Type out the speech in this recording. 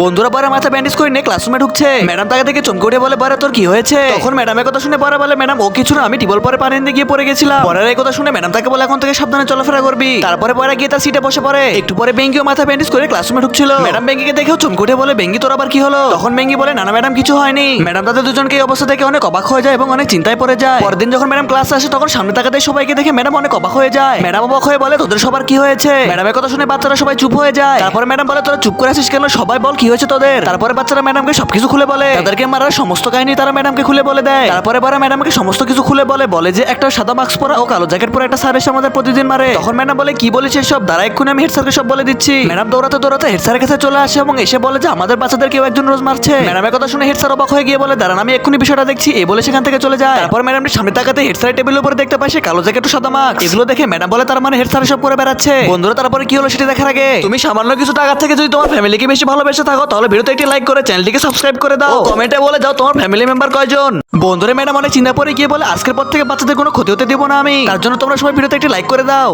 বন্ধুরা পরে মাথা ব্যান্ডেজ করে নিয়ে ক্লাসরুমে ঢুকছে। ম্যাডাম তাকে দেখে চমকে উঠে বলে পরে তোর কি হয়েছে? তখন ম্যাডামের কথা শুনে পরে বলে ম্যাডাম ও কিছু না, আমি টিবল পরে পানি দিয়ে গিয়ে পড়ে গেছিলাম। পরের এই কথা শুনে ম্যাডাম তাকে বলে, এখন থেকে সাবধানে চলাফেরা করবি। তারপরে পরে গিয়ে তার সিটে বসে পড়ে। একটু পরে বেঙ্গিও মাথা ব্যান্ডেজ করে ক্লাসরুমে ঢুকছিল। ম্যাডাম বেঙ্গিকে দেখেও চমকে উঠে বলে, বেঙ্গি, তোর আবার কি হলো? তখন বেঙ্গি বলে, না ম্যাডাম কিছু হয়নি। ম্যাডাম তাদের দুজনকে এই অবস্থা দেখে অনেক অবাক হয়ে যায় এবং অনেক চিন্তায় পড়ে যায়। পরের দিন যখন ম্যাডাম ক্লাস আসে, তখন সামনে তাকাতে সবাইকে দেখে ম্যাডাম অনেক অবাক হয়ে যায়। ম্যাডাম অবাক হয়ে বলে, তোদের সবার কি হয়েছে? ম্যাডামের কথা শুনে বাচ্চারা সবাই চুপ হয়ে যায়। তারপরে ম্যাডাম বলে, তোরা চুপ করে আছিস কেন? সবাই বল কি হয়েছে তোদের? তারপরে বাচ্চারা ম্যাডামকে সবকিছু খুলে বলে। তাদেরকে মারার সমস্ত কাহিনী তারা ম্যাডামকে খুলে বলে দেয়। তারপরে বারা ম্যাডামকে সমস্ত কিছু খুলে বলে। বলে যে একটা সাদা মাস্ক পরা ও কালো জ্যাকেট পরা একটা স্যার এসে আমাদের প্রতিদিন মারে। তখন ম্যাডাম বলে কি বলেছে সব দাঁড়া এক্ষুনি আমি হেড স্যারকে সব বলে দিচ্ছি। ম্যাডাম দৌড়াতে দৌড়াতে হেড স্যারের কাছে চলে আসে এবং এসে বলে যে আমাদের বাচ্চাদের কেউ একজন রোজ মারছে। ম্যাডামের কথা শুনে হেড স্যার অবাক হয়ে গিয়ে বলে দাঁড়ান আমি এক্ষুনি বিষয়টা দেখছি। এ বলে সেখান থেকে চলে যায়। তারপর ম্যাডামটি সামনে তাকাতে হেড স্যারের টেবিলের উপরে দেখতে পায় সে কালো জ্যাকেট ও সাদা মাস্ক এগুলো দেখে ম্যাডাম বলে তার মানে হেড স্যার সব করে বেড়াচ্ছে। বন্ধুরা তারপরে কি হলো সেটা দেখার আগে? তুমি সামান্য কিছু টাকা থেকে যদি তোমার ফ্যামিলিকে বেশি ভালোবেসে থাকো তাহলে ভিডিওতে একটি লাইক করে চ্যানেলটিকে সাবস্ক্রাইব করে দাও। কমেন্টে বলে যাও তোমার ফ্যামিলি মেম্বার কয়জন? বন্ধুরা ম্যাডাম অনেক চিন্তা পরে গিয়ে বলে আজকের পর থেকে বাচ্চাদের কোনো ক্ষতি হতে দিব না আমি। তার জন্য তোমরা সবাই ভিডিওতে একটি লাইক করে দাও।